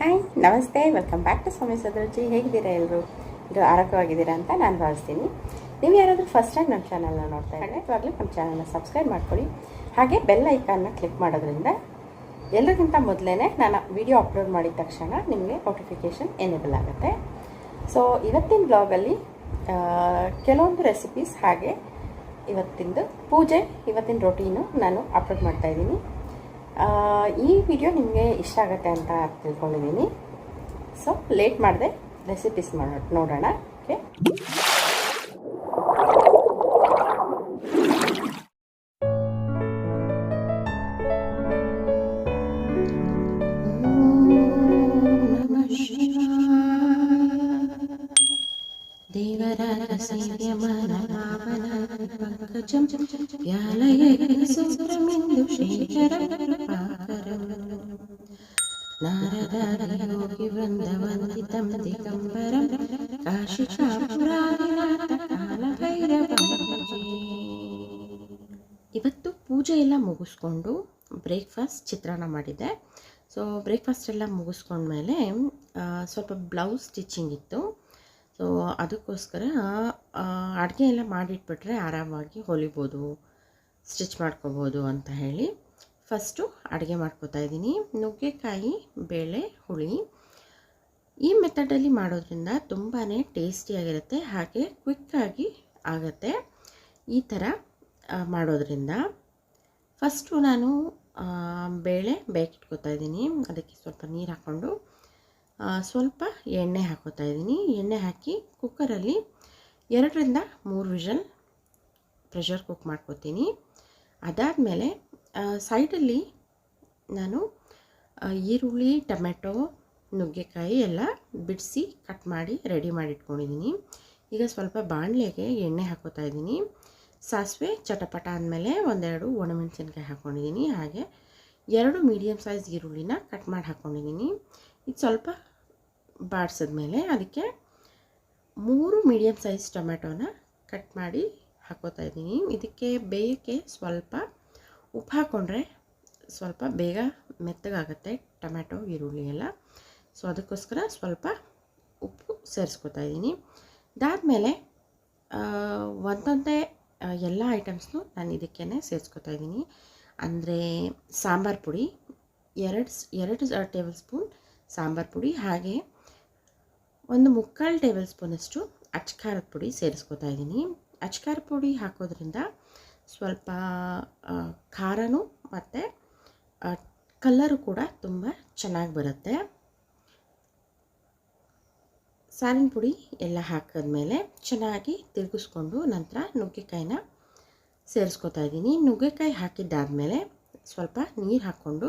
Hi ನಮಸ್ತೆ welcome back to Swami Sadaruchi ಹೇಗಿದ್ದೀರಾ ಎಲ್ಲರೂ ಇದು ಆರೋಗ್ಯವಾಗಿದ್ದೀರಾ ಅಂತ ನಾನು ಭಾವಿಸ್ತೀನಿ. ನೀವು ಯಾರಾದರೂ ಫಸ್ಟ್ ಟೈಮ್ ನಮ್ಮ ಚಾನಲ್ನ ನೋಡ್ತಾ ಇದ್ದೀನಿ ಇವಾಗಲೂ ನಮ್ಮ ಚಾನಲ್ನ ಸಬ್ಸ್ಕ್ರೈಬ್ ಮಾಡ್ಕೊಳ್ಳಿ. ಹಾಗೆ ಬೆಲ್ ಐಕಾನ್ನ ಕ್ಲಿಕ್ ಮಾಡೋದ್ರಿಂದ ಎಲ್ಲರಿಗಿಂತ ಮೊದಲೇ ನಾನು ವಿಡಿಯೋ ಅಪ್ಲೋಡ್ ಮಾಡಿದ ತಕ್ಷಣ ನಿಮಗೆ ನೋಟಿಫಿಕೇಷನ್ ಎನೇಬಲ್ ಆಗುತ್ತೆ. ಸೊ ಇವತ್ತಿನ ಬ್ಲಾಗಲ್ಲಿ ಕೆಲವೊಂದು ರೆಸಿಪೀಸ್ ಹಾಗೆ ಇವತ್ತಿಂದು ಪೂಜೆ ಇವತ್ತಿನ ರೊಟೀನು ನಾನು ಅಪ್ಲೋಡ್ ಮಾಡ್ತಾ ಇದ್ದೀನಿ. ಆ, ಈ ವಿಡಿಯೋ ನಿಮಗೆ ಇಷ್ಟ ಆಗುತ್ತೆ ಅಂತ ತಿಳ್ಕೊಂಡಿದ್ದೀನಿ. ಸೊ ಲೇಟ್ ಮಾಡಿದೆ ರೆಸಿಪೀಸ್ ಮಾಡೋ ನೋಡೋಣ ಓಕೆ ಇವತ್ತು ಪೂಜೆ ಎಲ್ಲ ಮುಗಿಸ್ಕೊಂಡು ಬ್ರೇಕ್ಫಾಸ್ಟ್ ಚಿತ್ರಾನ್ನ ಮಾಡಿದ್ದೆ. ಸೊ ಬ್ರೇಕ್ಫಾಸ್ಟ್ ಎಲ್ಲ ಮುಗಿಸ್ಕೊಂಡ್ಮೇಲೆ ಸ್ವಲ್ಪ ಬ್ಲೌಸ್ ಸ್ಟಿಚಿಂಗ್ ಇತ್ತು. ಸೊ ಅದಕ್ಕೋಸ್ಕರ ಅಡುಗೆ ಎಲ್ಲ ಮಾಡಿಟ್ಬಿಟ್ರೆ ಆರಾಮಾಗಿ ಹೊಲಿಬೋದು. ಸ್ಟಿಚ್ ಮಾಡ್ಕೋಬೋದು ಅಂತ ಹೇಳಿ ಫಸ್ಟು ಅಡುಗೆ ಮಾಡ್ಕೋತಾ ಇದ್ದೀನಿ. ನುಗ್ಗೆಕಾಯಿ, ಬೇಳೆ, ಹುಳಿ. ಈ ಮೆಥಡಲ್ಲಿ ಮಾಡೋದ್ರಿಂದ ತುಂಬಾ ಟೇಸ್ಟಿಯಾಗಿರುತ್ತೆ ಹಾಗೆ ಕ್ವಿಕ್ಕಾಗಿ ಆಗುತ್ತೆ. ಈ ಥರ ಮಾಡೋದ್ರಿಂದ ಫಸ್ಟು ನಾನು ಬೇಳೆ ಬೇಕಿಟ್ಕೋತಾ ಇದ್ದೀನಿ. ಅದಕ್ಕೆ ಸ್ವಲ್ಪ ನೀರು ಹಾಕ್ಕೊಂಡು ಸ್ವಲ್ಪ ಎಣ್ಣೆ ಹಾಕೋತಾ ಇದ್ದೀನಿ. ಎಣ್ಣೆ ಹಾಕಿ ಕುಕ್ಕರಲ್ಲಿ ಎರಡರಿಂದ ಮೂರು ವಿಷಲ್ ಪ್ರೆಷರ್ ಕುಕ್ ಮಾಡ್ಕೋತೀನಿ. ಅದಾದಮೇಲೆ ಸೈಡಲ್ಲಿ ನಾನು ಈರುಳ್ಳಿ ಟೊಮೆಟೊ ನುಗ್ಗೆಕಾಯಿ ಎಲ್ಲ ಬಿಡಿಸಿ ಕಟ್ ಮಾಡಿ ರೆಡಿ ಮಾಡಿ ಇಟ್ಕೊಂಡಿದ್ದೀನಿ. ಈಗ ಸ್ವಲ್ಪ ಬಾಣಲೆಗೆ ಎಣ್ಣೆ ಹಾಕೋತಾ ಇದ್ದೀನಿ. ಸಾಸಿವೆ ಚಟಪಟ ಆದಮೇಲೆ ಒಂದೆರಡು ಒಣಮೆಣಸಿನ್ಕಾಯಿ ಹಾಕ್ಕೊಂಡಿದ್ದೀನಿ ಹಾಗೆ ಎರಡು ಮೀಡಿಯಮ್ ಸೈಜ್ ಈರುಳ್ಳಿನ ಕಟ್ ಮಾಡಿ ಹಾಕ್ಕೊಂಡಿದ್ದೀನಿ ಇದು ಸ್ವಲ್ಪ ಬಾಡಿಸಿದ್ಮೇಲೆ ಅದಕ್ಕೆ ಮೂರು ಮೀಡಿಯಮ್ ಸೈಜ್ ಟೊಮೆಟೊನ ಕಟ್ ಮಾಡಿ ಹಾಕೋತಾ ಇದ್ದೀನಿ. ಇದಕ್ಕೆ ಬೇಯಕ್ಕೆ ಸ್ವಲ್ಪ ಉಪ್ಪು ಹಾಕ್ಕೊಂಡ್ರೆ ಸ್ವಲ್ಪ ಬೇಗ ಮೆತ್ತಗಾಗುತ್ತೆ ಟೊಮ್ಯಾಟೊ, ಈರುಳ್ಳಿ ಎಲ್ಲ. ಸೊ ಅದಕ್ಕೋಸ್ಕರ ಸ್ವಲ್ಪ ಉಪ್ಪು ಸೇರಿಸ್ಕೊತಾ ಇದ್ದೀನಿ. ಇದಾದಮೇಲೆ ಒಂದೊಂದೇ ಎಲ್ಲ ಐಟಮ್ಸ್ನು ನಾನು ಇದಕ್ಕೇ ಸೇರಿಸ್ಕೊತಾ ಇದ್ದೀನಿ. ಅಂದರೆ ಸಾಂಬಾರು ಪುಡಿ, ಎರಡು ಎರಡು ಟೇಬಲ್ ಸ್ಪೂನ್ ಸಾಂಬಾರು ಪುಡಿ, ಹಾಗೆ ಒಂದು ಮುಕ್ಕಾಲು ಟೇಬಲ್ ಸ್ಪೂನಷ್ಟು ಅಚ್ಕಾರದ ಪುಡಿ ಸೇರಿಸ್ಕೊತಾ ಇದ್ದೀನಿ. ಅಚ್ಕಾರ ಪುಡಿ ಹಾಕೋದ್ರಿಂದ ಸ್ವಲ್ಪ ಖಾರನೂ ಮತ್ತು ಕಲ್ಲರು ಕೂಡ ತುಂಬ ಚೆನ್ನಾಗಿ ಬರುತ್ತೆ. ಸಾರಿನ ಪುಡಿ ಎಲ್ಲ ಹಾಕಿದ್ಮೇಲೆ ಚೆನ್ನಾಗಿ ತಿರುಗಿಸ್ಕೊಂಡು ನಂತರ ನುಗ್ಗೆಕಾಯಿನ ಸೇರಿಸ್ಕೊತಾ ಇದ್ದೀನಿ. ನುಗ್ಗೆಕಾಯಿ ಹಾಕಿದ್ದಾದಮೇಲೆ ಸ್ವಲ್ಪ ನೀರು ಹಾಕ್ಕೊಂಡು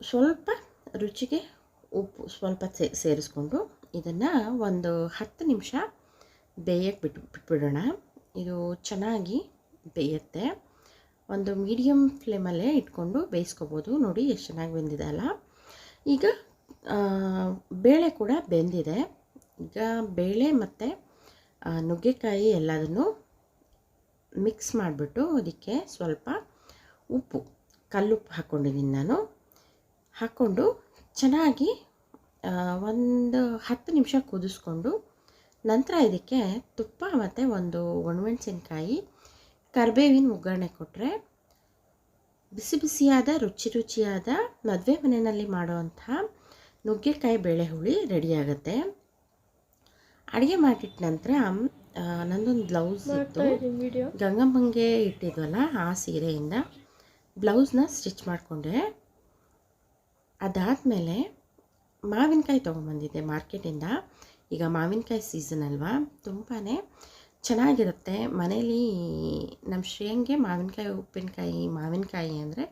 ಸ್ವಲ್ಪ ರುಚಿಗೆ ಉಪ್ಪು ಸ್ವಲ್ಪ ಸೇರಿಸ್ಕೊಂಡು ಇದನ್ನು ಒಂದು ಹತ್ತು ನಿಮಿಷ ಬೇಯಕ್ಕೆ ಬಿಟ್ಟು ಬಿಟ್ಬಿಡೋಣ. ಇದು ಚೆನ್ನಾಗಿ ಬೇಯುತ್ತೆ. ಒಂದು ಮೀಡಿಯಮ್ ಫ್ಲೇಮಲ್ಲೇ ಇಟ್ಕೊಂಡು ಬೇಯಿಸ್ಕೊಬೋದು. ನೋಡಿ ಎಷ್ಟು ಚೆನ್ನಾಗಿ ಬೆಂದಿದೆ ಅಲ್ಲ. ಈಗ ಬೇಳೆ ಕೂಡ ಬೆಂದಿದೆ. ಈಗ ಬೇಳೆ ಮತ್ತು ನುಗ್ಗೆಕಾಯಿ ಎಲ್ಲದನ್ನು ಮಿಕ್ಸ್ ಮಾಡಿಬಿಟ್ಟು ಅದಕ್ಕೆ ಸ್ವಲ್ಪ ಉಪ್ಪು, ಕಲ್ಲುಪ್ಪು ಹಾಕ್ಕೊಂಡಿದ್ದೀನಿ ನಾನು. ಹಾಕ್ಕೊಂಡು ಚೆನ್ನಾಗಿ ಒಂದು ಹತ್ತು ನಿಮಿಷ ಕುದಿಸ್ಕೊಂಡು ನಂತರ ಇದಕ್ಕೆ ತುಪ್ಪ ಮತ್ತು ಒಂದು ಒಣಮೆಣಸಿನ್ಕಾಯಿ ಕರಿಬೇವಿನ ಒಗ್ಗರಣೆ ಕೊಟ್ಟರೆ ಬಿಸಿ ಬಿಸಿಯಾದ ರುಚಿ ರುಚಿಯಾದ ಮದುವೆ ಮನೆಯಲ್ಲಿ ಮಾಡುವಂಥ ನುಗ್ಗೆಕಾಯಿ ಬೇಳೆ ಹುಳಿ ರೆಡಿಯಾಗುತ್ತೆ. ಅಡುಗೆ ಮಾಡಿಟ್ಟ ನಂತರ ನಂದೊಂದು ಬ್ಲೌಸ್ ಇತ್ತು. ಗಂಗಮ್ಮಂಗೆ ಇಟ್ಟಿದ್ವಲ್ಲ ಆ ಸೀರೆಯಿಂದ. ಬ್ಲೌಸ್ನ ಸ್ಟಿಚ್ ಮಾಡಿಕೊಂಡೆ ಅದಾದಮೇಲೆ ಮಾವಿನಕಾಯಿ ತೊಗೊಂಬಂದಿದ್ದೆ ಮಾರ್ಕೆಟಿಂದ. ಈಗ ಮಾವಿನಕಾಯಿ ಸೀಸನ್ ಅಲ್ವಾ? ತುಂಬಾ ಚೆನ್ನಾಗಿರುತ್ತೆ. ಮನೇಲಿ ನಮ್ಮ ಶ್ರೇಯಂಗೆ ಮಾವಿನಕಾಯಿ, ಉಪ್ಪಿನಕಾಯಿ, ಮಾವಿನಕಾಯಿ ಅಂದರೆ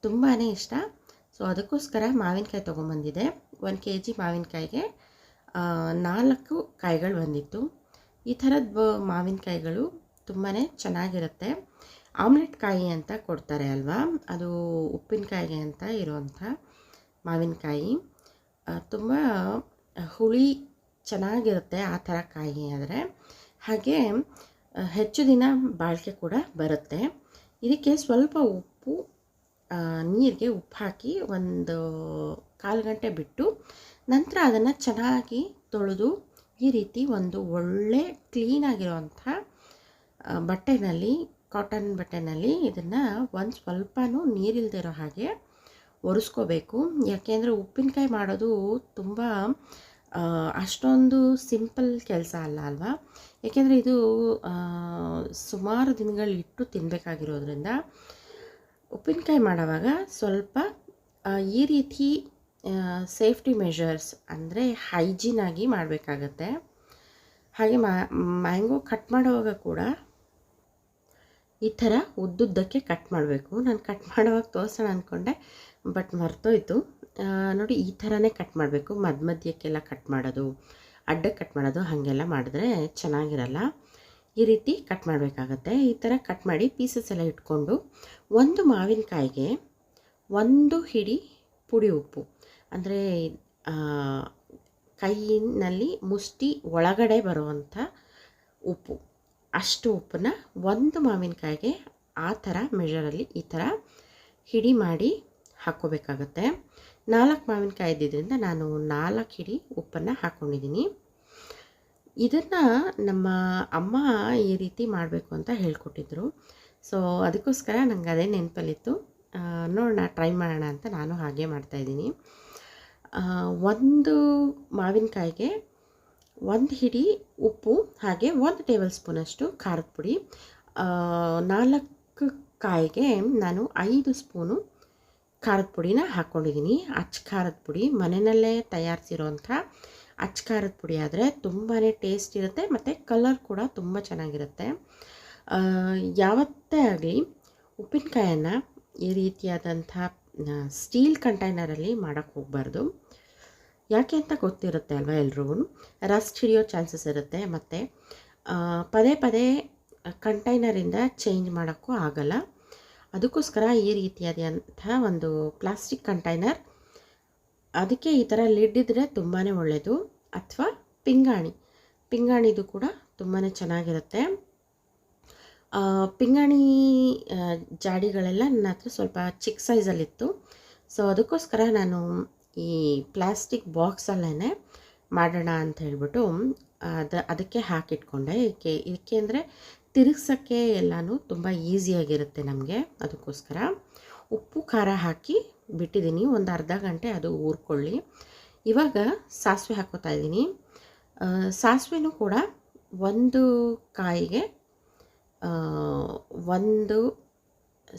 ತುಂಬಾ ಇಷ್ಟ. ಸೊ ಅದಕ್ಕೋಸ್ಕರ ಮಾವಿನಕಾಯಿ ತೊಗೊಂಬಂದಿದೆ ಒಂದು ಕೆ ಜಿ ಮಾವಿನಕಾಯಿಗೆ ನಾಲ್ಕು ಕಾಯಿಗಳು ಬಂದಿತ್ತು. ಈ ಥರದ ಮಾವಿನಕಾಯಿಗಳು ತುಂಬಾ ಚೆನ್ನಾಗಿರುತ್ತೆ. ಆಮ್ಲೆಟ್ ಕಾಯಿ ಅಂತ ಕೊಡ್ತಾರೆ ಅಲ್ವಾ? ಅದು ಉಪ್ಪಿನಕಾಯಿಗೆ ಅಂತ ಇರುವಂಥ ಮಾವಿನಕಾಯಿ. ತುಂಬ ಹುಳಿ ಚೆನ್ನಾಗಿರುತ್ತೆ ಆ ಥರ ಕಾಯಿ ಆದರೆ. ಹಾಗೆ ಹೆಚ್ಚು ದಿನ ಬಾಳಿಕೆ ಕೂಡ ಬರುತ್ತೆ. ಇದಕ್ಕೆ ಸ್ವಲ್ಪ ಉಪ್ಪು ನೀರಿಗೆ ಉಪ್ಪು ಹಾಕಿ ಒಂದು ಕಾಲು ಗಂಟೆ ಬಿಟ್ಟು ನಂತರ ಅದನ್ನು ಚೆನ್ನಾಗಿ ತೊಳೆದು ಈ ರೀತಿ ಒಂದು ಒಳ್ಳೆ ಕ್ಲೀನಾಗಿರುವಂಥ ಬಟ್ಟೆನಲ್ಲಿ, ಕಾಟನ್ ಬಟ್ಟೆನಲ್ಲಿ ಇದನ್ನು ಒಂದು ಸ್ವಲ್ಪನೂ ನೀರಿಲ್ದಿರೋ ಹಾಗೆ ಒರೆಸ್ಕೋಬೇಕು. ಯಾಕೆಂದರೆ ಉಪ್ಪಿನಕಾಯಿ ಮಾಡೋದು ತುಂಬ ಅಷ್ಟೊಂದು ಸಿಂಪಲ್ ಕೆಲಸ ಅಲ್ಲ ಅಲ್ವಾ? ಏಕೆಂದರೆ ಇದು ಸುಮಾರು ದಿನಗಳಿಟ್ಟು ತಿನ್ನಬೇಕಾಗಿರೋದ್ರಿಂದ ಉಪ್ಪಿನಕಾಯಿ ಮಾಡೋವಾಗ ಸ್ವಲ್ಪ ಈ ರೀತಿ ಸೇಫ್ಟಿ ಮೆಷರ್ಸ್ ಅಂದರೆ ಆಗಿ ಮಾಡಬೇಕಾಗತ್ತೆ. ಹಾಗೆ ಮ್ಯಾಂಗೋ ಕಟ್ ಮಾಡುವಾಗ ಕೂಡ ಈ ಥರ ಉದ್ದುದ್ದಕ್ಕೆ ಕಟ್ ಮಾಡಬೇಕು. ನಾನು ಕಟ್ ಮಾಡುವಾಗ ತೋರಿಸೋಣ ಅಂದ್ಕೊಂಡೆ ಬಟ್ ಮರ್ತೋಯ್ತು. ನೋಡಿ ಈ ಥರನೇ ಕಟ್ ಮಾಡಬೇಕು. ಮಧ್ಯ ಮಧ್ಯಕ್ಕೆಲ್ಲ ಕಟ್ ಮಾಡೋದು, ಅಡ್ಡ ಕಟ್ ಮಾಡೋದು ಹಾಗೆಲ್ಲ ಮಾಡಿದ್ರೆ ಚೆನ್ನಾಗಿರಲ್ಲ. ಈ ರೀತಿ ಕಟ್ ಮಾಡಬೇಕಾಗತ್ತೆ. ಈ ಥರ ಕಟ್ ಮಾಡಿ ಪೀಸಸ್ ಎಲ್ಲ ಇಟ್ಕೊಂಡು ಒಂದು ಮಾವಿನಕಾಯಿಗೆ ಒಂದು ಹಿಡಿ ಪುಡಿ ಉಪ್ಪು. ಅಂದರೆ ಕೈಯಿನಲ್ಲಿ ಮುಷ್ಟಿ ಒಳಗಡೆ ಬರುವಂಥ ಉಪ್ಪು. ಅಷ್ಟು ಉಪ್ಪನ್ನ ಒಂದು ಮಾವಿನಕಾಯಿಗೆ ಆ ಥರ ಮೆಜರಲ್ಲಿ ಈ ಥರ ಹಿಡಿ ಮಾಡಿ ಹಾಕ್ಕೋಬೇಕಾಗತ್ತೆ. ನಾಲ್ಕು ಮಾವಿನಕಾಯಿ ಇದ್ದಿದ್ದರಿಂದ ನಾನು ನಾಲ್ಕು ಹಿಡಿ ಉಪ್ಪನ್ನು ಹಾಕ್ಕೊಂಡಿದ್ದೀನಿ ಇದನ್ನು ನಮ್ಮ ಅಮ್ಮ ಈ ರೀತಿ ಮಾಡಬೇಕು ಅಂತ ಹೇಳ್ಕೊಟ್ಟಿದ್ರು. ಸೊ ಅದಕ್ಕೋಸ್ಕರ ನನಗೆ ಅದೇ ನೆನಪಲ್ಲಿತ್ತು. ನೋಡೋಣ, ಟ್ರೈ ಮಾಡೋಣ ಅಂತ ನಾನು ಹಾಗೆ ಮಾಡ್ತಾಯಿದ್ದೀನಿ ಒಂದು ಮಾವಿನಕಾಯಿಗೆ ಒಂದು ಹಿಡಿ ಉಪ್ಪು, ಹಾಗೆ ಒಂದು ಟೇಬಲ್ ಸ್ಪೂನಷ್ಟು ಖಾರದ ಪುಡಿ. ನಾಲ್ಕು ಕಾಯಿಗೆ ನಾನು ಐದು ಸ್ಪೂನು ಖಾರದ ಪುಡಿನ ಹಾಕ್ಕೊಂಡಿದ್ದೀನಿ ಅಚ್ಚ ಖಾರದ ಪುಡಿ. ಮನೆಯಲ್ಲೇ ತಯಾರಿಸಿರೋಂಥ ಅಚ್ಚ ಖಾರದ ಪುಡಿ ಆದರೆ ತುಂಬಾ ಟೇಸ್ಟ್ ಇರುತ್ತೆ ಮತ್ತು ಕಲರ್ ಕೂಡ ತುಂಬ ಚೆನ್ನಾಗಿರುತ್ತೆ. ಯಾವತ್ತೇ ಆಗಲಿ ಉಪ್ಪಿನಕಾಯನ್ನು ಈ ರೀತಿಯಾದಂಥ ಸ್ಟೀಲ್ ಕಂಟೈನರಲ್ಲಿ ಮಾಡೋಕ್ಕೆ ಹೋಗಬಾರ್ದು. ಯಾಕೆ ಅಂತ ಗೊತ್ತಿರುತ್ತೆ ಅಲ್ವಾ ಎಲ್ರಿಗೂ? ರಸ್ಟ್ ಹಿಡಿಯೋ ಚಾನ್ಸಸ್ ಇರುತ್ತೆ ಮತ್ತು ಪದೇ ಪದೇ ಕಂಟೈನರಿಂದ ಚೇಂಜ್ ಮಾಡೋಕ್ಕೂ ಆಗಲ್ಲ. ಅದಕ್ಕೋಸ್ಕರ ಈ ರೀತಿಯಾದಂಥ ಒಂದು ಪ್ಲಾಸ್ಟಿಕ್ ಕಂಟೈನರ್, ಅದಕ್ಕೆ ಈ ಥರ ಲಿಡ್ ಇದ್ದರೆ ತುಂಬಾ ಒಳ್ಳೆಯದು ಅಥವಾ ಪಿಂಗಾಣಿ, ಪಿಂಗಾಣಿದು ಕೂಡ ತುಂಬಾ ಚೆನ್ನಾಗಿರುತ್ತೆ. ಪಿಂಗಾಣಿ ಜಾಡಿಗಳೆಲ್ಲ ನನ್ನ ಹತ್ರ ಸ್ವಲ್ಪ ಚಿಕ್ಕ ಸೈಜಲ್ಲಿತ್ತು. ಸೊ, ಅದಕ್ಕೋಸ್ಕರ ನಾನು ಈ ಪ್ಲಾಸ್ಟಿಕ್ ಬಾಕ್ಸಲ್ಲೇ ಮಾಡೋಣ ಅಂತ ಹೇಳ್ಬಿಟ್ಟು ಅದು, ಅದಕ್ಕೆ ಹಾಕಿಟ್ಕೊಂಡೆ. ಏಕೆ ಇದಕ್ಕೆ ಅಂದರೆ ತಿರುಗ್ಸೋಕ್ಕೆ ಎಲ್ಲನೂ ತುಂಬ ಈಸಿಯಾಗಿರುತ್ತೆ ನಮಗೆ ಅದಕ್ಕೋಸ್ಕರ. ಉಪ್ಪು, ಖಾರ ಹಾಕಿ ಬಿಟ್ಟಿದ್ದೀನಿ, ಒಂದು ಅರ್ಧ ಗಂಟೆ ಅದು ಊರ್ಕೊಳ್ಳಿ. ಇವಾಗ ಸಾಸಿವೆ ಹಾಕೋತಾ ಇದ್ದೀನಿ. ಸಾಸಿವೆನೂ ಕೂಡ ಒಂದು ಕಾಯಿಗೆ ಒಂದು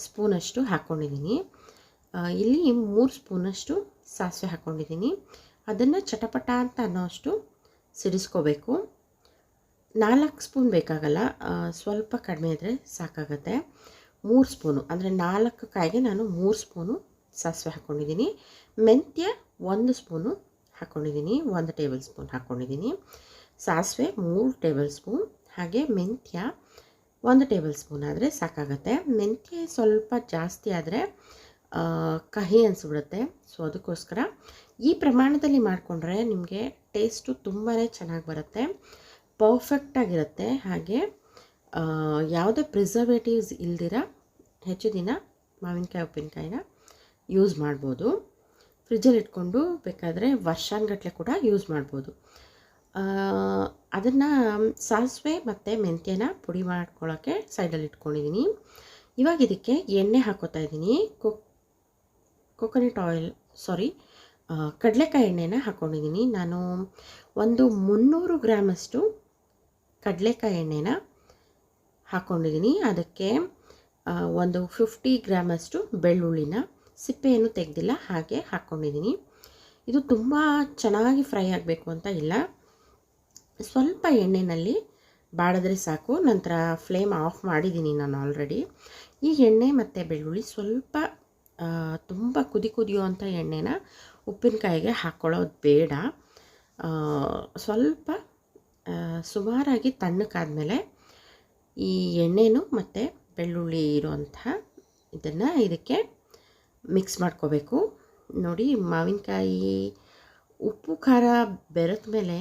ಸ್ಪೂನಷ್ಟು ಹಾಕ್ಕೊಂಡಿದ್ದೀನಿ ಇಲ್ಲಿ ಮೂರು ಸ್ಪೂನಷ್ಟು ಸಾಸಿವೆ ಹಾಕ್ಕೊಂಡಿದ್ದೀನಿ ಅದನ್ನು ಚಟಪಟ ಅಂತ ಅನ್ನೋಷ್ಟು ಸಿಡಿಸ್ಕೋಬೇಕು. ನಾಲ್ಕು ಸ್ಪೂನ್ ಬೇಕಾಗಲ್ಲ ಸ್ವಲ್ಪ ಕಡಿಮೆ ಇದ್ದರೆ ಸಾಕಾಗತ್ತೆ. ಮೂರು ಸ್ಪೂನು, ಅಂದರೆ ನಾಲ್ಕು ಕಾಯಿಗೆ ನಾನು ಮೂರು ಸ್ಪೂನು ಸಾಸಿವೆ ಹಾಕ್ಕೊಂಡಿದ್ದೀನಿ ಮೆಂತ್ಯ ಒಂದು ಸ್ಪೂನು ಹಾಕ್ಕೊಂಡಿದ್ದೀನಿ ಒಂದು ಟೇಬಲ್ ಸ್ಪೂನ್ ಹಾಕ್ಕೊಂಡಿದ್ದೀನಿ ಸಾಸಿವೆ ಮೂರು ಟೇಬಲ್ ಸ್ಪೂನ್, ಹಾಗೆ ಮೆಂತ್ಯ ಒಂದು ಟೇಬಲ್ ಸ್ಪೂನ್ ಆದರೆ ಸಾಕಾಗತ್ತೆ. ಮೆಂತ್ಯ ಸ್ವಲ್ಪ ಜಾಸ್ತಿ ಆದರೆ ಕಹಿ ಅನಿಸ್ಬಿಡುತ್ತೆ. ಸೊ ಅದಕ್ಕೋಸ್ಕರ ಈ ಪ್ರಮಾಣದಲ್ಲಿ ಮಾಡಿಕೊಂಡ್ರೆ ನಿಮಗೆ ಟೇಸ್ಟು ತುಂಬಾ ಚೆನ್ನಾಗಿ ಬರುತ್ತೆ. ಪರ್ಫೆಕ್ಟಾಗಿರುತ್ತೆ ಹಾಗೆ ಯಾವುದೇ ಪ್ರಿಸರ್ವೇಟಿವ್ಸ್ ಇಲ್ದಿರ ಹೆಚ್ಚು ದಿನ ಮಾವಿನಕಾಯಿ, ಉಪ್ಪಿನಕಾಯಿನ ಯೂಸ್ ಮಾಡ್ಬೋದು. ಫ್ರಿಜ್ಜಲ್ಲಿ ಇಟ್ಕೊಂಡು ಬೇಕಾದರೆ ವರ್ಷಾನ್ಗಟ್ಟಲೆ ಕೂಡ ಯೂಸ್ ಮಾಡ್ಬೋದು. ಅದನ್ನು ಸಾಸಿವೆ ಮತ್ತು ಮೆಂತ್ಯನ ಪುಡಿ ಮಾಡ್ಕೊಳ್ಳೋಕ್ಕೆ ಸೈಡಲ್ಲಿ ಇಟ್ಕೊಂಡಿದ್ದೀನಿ ಇವಾಗ ಇದಕ್ಕೆ ಎಣ್ಣೆ ಹಾಕೋತಾ ಇದ್ದೀನಿ ಕೊ ಕೊಕೊನಟ್ ಆಯಿಲ್ ಸಾರಿ ಕಡಲೆಕಾಯಿ ಎಣ್ಣೆನ ಹಾಕ್ಕೊಂಡಿದ್ದೀನಿ ನಾನು ಒಂದು ಮುನ್ನೂರು ಗ್ರಾಮಷ್ಟು ಕಡಲೆಕಾಯಿ ಎಣ್ಣೆನ ಹಾಕ್ಕೊಂಡಿದ್ದೀನಿ ಅದಕ್ಕೆ ಒಂದು ಫಿಫ್ಟಿ ಗ್ರಾಮಷ್ಟು ಬೆಳ್ಳುಳ್ಳಿನ ಸಿಪ್ಪೆಯನ್ನು ತೆಗೆದಿಲ್ಲ, ಹಾಗೆ ಹಾಕ್ಕೊಂಡಿದ್ದೀನಿ ಇದು ತುಂಬ ಚೆನ್ನಾಗಿ ಫ್ರೈ ಆಗಬೇಕು ಅಂತ ಇಲ್ಲ. ಸ್ವಲ್ಪ ಎಣ್ಣೆಯಲ್ಲಿ ಬಾಡಿದ್ರೆ ಸಾಕು. ನಂತರ ಫ್ಲೇಮ್ ಆಫ್ ಮಾಡಿದ್ದೀನಿ ನಾನು ಆಲ್ರೆಡಿ. ಈ ಎಣ್ಣೆ ಮತ್ತು ಬೆಳ್ಳುಳ್ಳಿ ಸ್ವಲ್ಪ ತುಂಬ ಕುದಿ ಕುದಿಯುವಂಥ ಎಣ್ಣೆನ ಉಪ್ಪಿನಕಾಯಿಗೆ ಹಾಕ್ಕೊಳ್ಳೋದು ಬೇಡ. ಸ್ವಲ್ಪ ಸುಮಾರಾಗಿ ತಣ್ಣಕ್ಕಾದಮೇಲೆ ಈ ಎಣ್ಣೆನು ಮತ್ತು ಬೆಳ್ಳುಳ್ಳಿ ಇರುವಂಥ ಇದನ್ನು ಇದಕ್ಕೆ ಮಿಕ್ಸ್ ಮಾಡ್ಕೋಬೇಕು. ನೋಡಿ, ಮಾವಿನಕಾಯಿ, ಉಪ್ಪು, ಖಾರ ಬೆರೆತ ಮೇಲೆ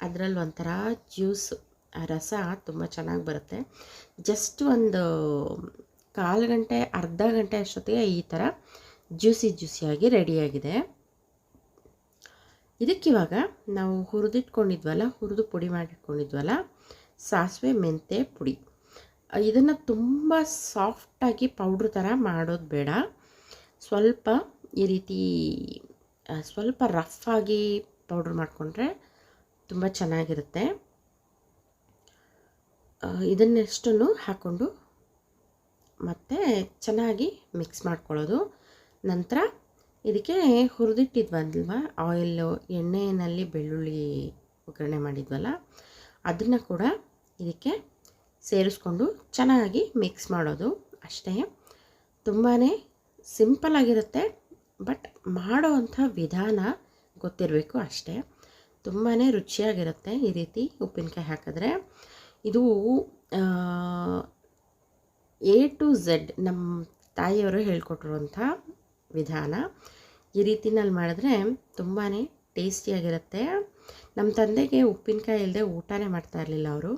ಅದರಲ್ಲಿ ಒಂಥರ ಜ್ಯೂಸ್ ರಸ ತುಂಬ ಚೆನ್ನಾಗಿ ಬರುತ್ತೆ. ಜಸ್ಟ್ ಒಂದು ಕಾಲು ಗಂಟೆ, ಅರ್ಧ ಗಂಟೆ ಅಷ್ಟೊತ್ತಿಗೆ ಈ ಥರ ಜ್ಯೂಸಿ ಜ್ಯೂಸಿಯಾಗಿ ರೆಡಿಯಾಗಿದೆ ಇದಕ್ಕಿವಾಗ ನಾವು ಹುರಿದಿಟ್ಕೊಂಡಿದ್ವಲ್ಲ, ಹುರಿದು ಪುಡಿ ಮಾಡಿಟ್ಕೊಂಡಿದ್ವಲ್ಲ, ಸಾಸಿವೆ ಮೆಂತೆ ಪುಡಿ. ಇದನ್ನು ತುಂಬ ಸಾಫ್ಟಾಗಿ ಪೌಡ್ರ್ ಥರ ಮಾಡೋದು ಬೇಡ. ಸ್ವಲ್ಪ ಈ ರೀತಿ ಸ್ವಲ್ಪ ರಫ್ ಆಗಿ ಪೌಡ್ರ್ ಮಾಡಿಕೊಂಡ್ರೆ ತುಂಬ ಚೆನ್ನಾಗಿರುತ್ತೆ. ಇದನ್ನೆಷ್ಟನ್ನು ಹಾಕ್ಕೊಂಡು ಮತ್ತು ಚೆನ್ನಾಗಿ ಮಿಕ್ಸ್ ಮಾಡ್ಕೊಳ್ಳೋದು. ನಂತರ ಇದಕ್ಕೆ ಹುರಿದಿಟ್ಟಿದ್ವಲ್ವ? ಆಯಿಲ್ ಎಣ್ಣೆಯಲ್ಲಿ ಬೆಳ್ಳುಳ್ಳಿ ಒಗ್ಗರಣೆ ಮಾಡಿದ್ವಲ್ಲ, ಅದನ್ನು ಕೂಡ ಇದಕ್ಕೆ ಸೇರಿಸ್ಕೊಂಡು ಚೆನ್ನಾಗಿ ಮಿಕ್ಸ್ ಮಾಡೋದು ಅಷ್ಟೇ. ತುಂಬಾ ಸಿಂಪಲಾಗಿರುತ್ತೆ ಬಟ್ ಮಾಡೋವಂಥ ವಿಧಾನ ಗೊತ್ತಿರಬೇಕು ಅಷ್ಟೇ. ತುಂಬಾ ರುಚಿಯಾಗಿರುತ್ತೆ ಈ ರೀತಿ ಉಪ್ಪಿನಕಾಯಿ ಹಾಕಿದ್ರೆ. ಇದು ಎ ಟು ಝೆಡ್ ನಮ್ಮ ತಾಯಿಯವರು ಹೇಳ್ಕೊಟ್ಟಿರುವಂಥ ವಿಧಾನ. ಈ ರೀತಿನಲ್ಲಿ ಮಾಡಿದ್ರೆ ತುಂಬಾ ಟೇಸ್ಟಿಯಾಗಿರುತ್ತೆ ನಮ್ಮ ತಂದೆಗೆ ಉಪ್ಪಿನಕಾಯಿ ಇಲ್ಲದೆ ಊಟನೇ ಮಾಡ್ತಾ ಇರಲಿಲ್ಲ ಅವರು.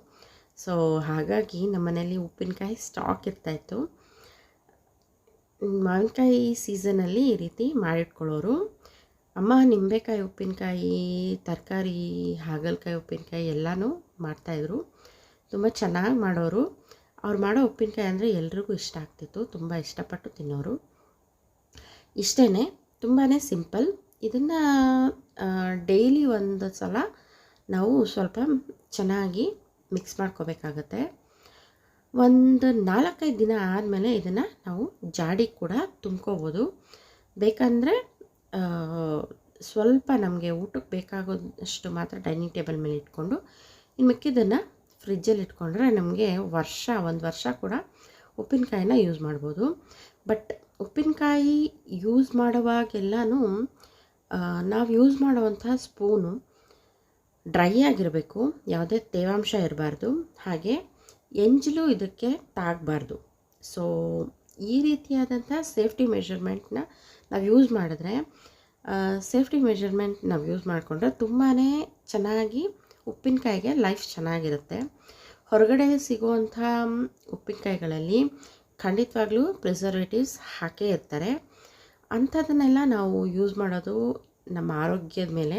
ಸೊ ಹಾಗಾಗಿ ನಮ್ಮ ಮನೆಯಲ್ಲಿ ಉಪ್ಪಿನಕಾಯಿ ಸ್ಟಾಕ್ ಇರ್ತಾಯಿತ್ತು ಮಾವಿನಕಾಯಿ ಸೀಸನಲ್ಲಿ ಈ ರೀತಿ ಮಾಡಿಟ್ಕೊಳ್ಳೋರು. ಅಮ್ಮ, ನಿಂಬೆಕಾಯಿ ಉಪ್ಪಿನಕಾಯಿ, ತರಕಾರಿ, ಹಾಗಲಕಾಯಿ ಉಪ್ಪಿನಕಾಯಿ ಎಲ್ಲನೂ ಮಾಡ್ತಾಯಿದ್ರು ತುಂಬ ಚೆನ್ನಾಗಿ ಮಾಡೋರು. ಅವ್ರು ಮಾಡೋ ಉಪ್ಪಿನಕಾಯಿ ಅಂದರೆ ಎಲ್ರಿಗೂ ಇಷ್ಟ ಆಗ್ತಿತ್ತು. ತುಂಬ ಇಷ್ಟಪಟ್ಟು ತಿನ್ನೋರು. ಇಷ್ಟೇ ತುಂಬಾ ಸಿಂಪಲ್. ಇದನ್ನು ಡೈಲಿ ಒಂದು ಸಲ ನಾವು ಸ್ವಲ್ಪ ಚೆನ್ನಾಗಿ ಮಿಕ್ಸ್ ಮಾಡ್ಕೋಬೇಕಾಗತ್ತೆ. ಒಂದು ನಾಲ್ಕೈದು ದಿನ ಆದಮೇಲೆ ಇದನ್ನು ನಾವು ಜಾಡಿ ಕೂಡ ತುಂಬ್ಕೋಬೋದು. ಬೇಕಂದರೆ ಸ್ವಲ್ಪ ನಮಗೆ ಊಟಕ್ಕೆ ಬೇಕಾಗೋದಷ್ಟು ಮಾತ್ರ ಡೈನಿಂಗ್ ಟೇಬಲ್ ಮೇಲೆ ಇಟ್ಕೊಂಡು ಇನ್ನು ಮಿಕ್ಕಿದ್ದನ್ನು ಫ್ರಿಜ್ಜಲ್ಲಿ ಇಟ್ಕೊಂಡ್ರೆ ನಮಗೆ ವರ್ಷ, ಒಂದು ವರ್ಷ ಕೂಡ ಉಪ್ಪಿನಕಾಯಿನ ಯೂಸ್ ಮಾಡ್ಬೋದು. ಬಟ್ ಉಪ್ಪಿನಕಾಯಿ ಯೂಸ್ ಮಾಡುವಾಗೆಲ್ಲನೂ ನಾವು ಯೂಸ್ ಮಾಡುವಂಥ ಸ್ಪೂನು ಡ್ರೈ ಆಗಿರಬೇಕು, ಯಾವುದೇ ತೇವಾಂಶ ಇರಬಾರ್ದು, ಹಾಗೆ ಎಂಜಲು ಇದಕ್ಕೆ ತಾಗಬಾರ್ದು. ಸೊ ಈ ರೀತಿಯಾದಂಥ ಸೇಫ್ಟಿ ಮೆಷರ್ಮೆಂಟ್ನ ನಾವು ಯೂಸ್ ಮಾಡಿದ್ರೆ ಸೇಫ್ಟಿ ಮೆಷರ್ಮೆಂಟ್ ನಾವು ಯೂಸ್ ಮಾಡಿಕೊಂಡ್ರೆ ತುಂಬಾ ಚೆನ್ನಾಗಿ ಉಪ್ಪಿನಕಾಯಿಗೆ ಲೈಫ್ ಚೆನ್ನಾಗಿರುತ್ತೆ. ಹೊರಗಡೆ ಸಿಗುವಂಥ ಉಪ್ಪಿನಕಾಯಿಗಳಲ್ಲಿ ಖಂಡಿತವಾಗ್ಲೂ ಪ್ರಿಸರ್ವೇಟಿವ್ಸ್ ಹಾಕೇ ಇರ್ತಾರೆ. ಅಂಥದನ್ನೆಲ್ಲ ನಾವು ಯೂಸ್ ಮಾಡೋದು ನಮ್ಮ ಆರೋಗ್ಯದ ಮೇಲೆ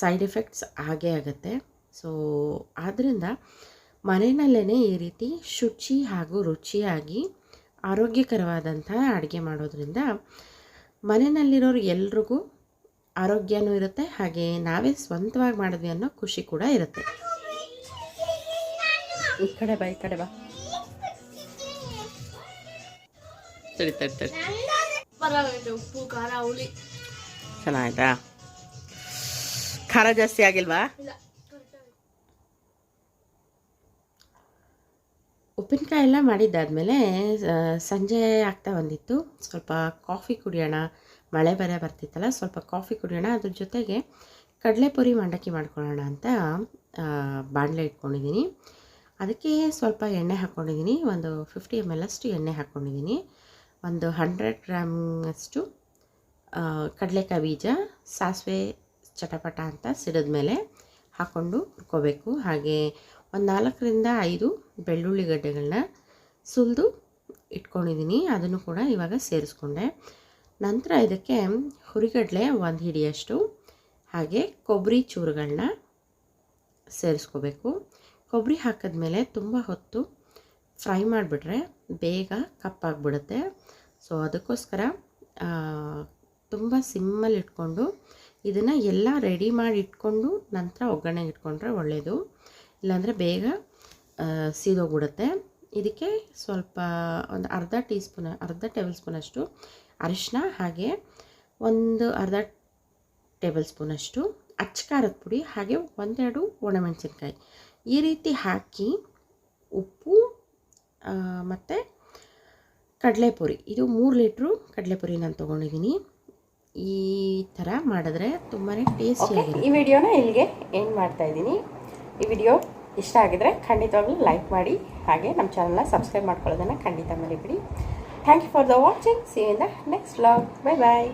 ಸೈಡ್ ಎಫೆಕ್ಟ್ಸ್ ಆಗೇ ಆಗುತ್ತೆ. ಸೊ ಆದ್ದರಿಂದ ಮನೆಯಲ್ಲೇ ಈ ರೀತಿ ಶುಚಿ ಹಾಗೂ ರುಚಿಯಾಗಿ ಆರೋಗ್ಯಕರವಾದಂಥ ಅಡುಗೆ ಮಾಡೋದ್ರಿಂದ ಮನೆಯಲ್ಲಿರೋರು ಎಲ್ರಿಗೂ ಆರೋಗ್ಯನೂ ಇರುತ್ತೆ, ಹಾಗೆ ನಾವೇ ಸ್ವಂತವಾಗಿ ಮಾಡಿದ್ವಿ ಅನ್ನೋ ಖುಷಿ ಕೂಡ ಇರುತ್ತೆ. ಈ ಕಡೆ ಬಾ ಕಡೆ ಬಾ. ತಡಿ ತಡಿ ಪರವಾಗಿಲ್ಲ ಉಪ್ಪು ಖಾರ ಹುಳಿ. ಚೆನ್ನಾಯ್ತಾ ಖಾರ ಜಾಸ್ತಿ ಆಗಿಲ್ವಾ? ಇಲ್ಲ ಉಪ್ಪಿನಕಾಯಿ ಎಲ್ಲ ಮಾಡಿದ್ದಾದಮೇಲೆ ಸಂಜೆ ಆಗ್ತಾ ಬಂದಿತ್ತು. ಸ್ವಲ್ಪ ಕಾಫಿ ಕುಡಿಯೋಣ ಮಳೆ ಬೇರೆ ಬರ್ತಿತ್ತಲ್ಲ ಸ್ವಲ್ಪ ಕಾಫಿ ಕುಡಿಯೋಣ ಅದ್ರ ಜೊತೆಗೆ ಕಡಲೆಪುರಿ ಮಂಡಕ್ಕಿ ಮಾಡ್ಕೊಳ್ಳೋಣ ಅಂತ ಬಾಣಲೆ ಇಟ್ಕೊಂಡಿದ್ದೀನಿ. ಅದಕ್ಕೆ ಸ್ವಲ್ಪ ಎಣ್ಣೆ ಹಾಕ್ಕೊಂಡಿದ್ದೀನಿ. ಒಂದು ಫಿಫ್ಟಿ ಎಂ ಎಲ್ ಅಷ್ಟು ಎಣ್ಣೆ ಹಾಕ್ಕೊಂಡಿದ್ದೀನಿ. ಒಂದು ಹಂಡ್ರೆಡ್ ಗ್ರಾಮ್ನಷ್ಟು ಕಡಲೆಕಾಯಿ ಬೀಜ, ಸಾಸಿವೆ ಚಟಪಟ ಅಂತ ಸಿಡಿದ ಮೇಲೆ ಹಾಕ್ಕೊಂಡು ಹುರ್ಕೋಬೇಕು. ಹಾಗೆ ಒಂದು ನಾಲ್ಕರಿಂದ ಐದು ಬೆಳ್ಳುಳ್ಳಿ ಗಡ್ಡೆಗಳನ್ನ ಸುಲಿದು ಇಟ್ಕೊಂಡಿದ್ದೀನಿ ಅದನ್ನು ಕೂಡ ಇವಾಗ ಸೇರಿಸ್ಕೊಂಡೆ. ನಂತರ ಇದಕ್ಕೆ ಹುರಿಗಡಲೆ ಒಂದು ಹಿಡಿಯಷ್ಟು, ಹಾಗೆ ಕೊಬ್ಬರಿ ಚೂರುಗಳನ್ನ ಸೇರಿಸ್ಕೋಬೇಕು. ಕೊಬ್ಬರಿ ಹಾಕಿದ್ಮೇಲೆ ತುಂಬ ಹೊತ್ತು ಫ್ರೈ ಮಾಡಿಬಿಟ್ರೆ ಬೇಗ ಕಪ್ಪಾಗಿಬಿಡುತ್ತೆ ಸೊ ಅದಕ್ಕೋಸ್ಕರ ತುಂಬ ಸಿಮ್ಮಲ್ಲಿ ಇಟ್ಕೊಂಡು ಇದನ್ನು ಎಲ್ಲ ರೆಡಿ ಮಾಡಿ ಇಟ್ಕೊಂಡು ನಂತರ ಒಗ್ಗರಣೆಗೆ ಇಟ್ಕೊಂಡ್ರೆ ಒಳ್ಳೆಯದು ಇಲ್ಲಾಂದರೆ ಬೇಗ ಸೀದೋಗ್ಬಿಡುತ್ತೆ. ಇದಕ್ಕೆ ಸ್ವಲ್ಪ ಒಂದು ಅರ್ಧ ಟೀ ಸ್ಪೂನ್ ಅರ್ಧ ಟೇಬಲ್ ಸ್ಪೂನಷ್ಟು ಅರಿಶಿನ ಹಾಗೆ ಒಂದು ಅರ್ಧ ಟೇಬಲ್ ಸ್ಪೂನಷ್ಟು ಅಚ್ಚಕಾರದ ಪುಡಿ, ಹಾಗೆ ಒಂದೆರಡು ಒಣಮೆಣಸಿನ್ಕಾಯಿ. ಈ ರೀತಿ ಹಾಕಿ ಉಪ್ಪು ಮತ್ತು ಕಡಲೆಪುರಿ. ಇದು ಮೂರು ಲೀಟ್ರು ಕಡಲೆಪುರಿ ನಾನು ತೊಗೊಂಡಿದ್ದೀನಿ. ಈ ಥರ ಮಾಡಿದ್ರೆ ತುಂಬಾ ಓಕೆ ಟೇಸ್ಟಿಯಾಗಿರುತ್ತೆ ಈ ವಿಡಿಯೋನ ಇಲ್ಲಿಗೆ ಎಂಡ್ ಮಾಡ್ತಾ ಇದ್ದೀನಿ. ಈ ವಿಡಿಯೋ ಇಷ್ಟ ಆಗಿದ್ರೆ ಖಂಡಿತವಾಗ್ಲೂ ಲೈಕ್ ಮಾಡಿ ಹಾಗೆ ನಮ್ಮ ಚಾನಲ್ನ ಸಬ್ಸ್ಕ್ರೈಬ್ ಮಾಡ್ಕೊಳ್ಳೋದನ್ನು ಖಂಡಿತ ಮರಿಬಿಡಿ. Thank you for the watching see in the next vlog bye bye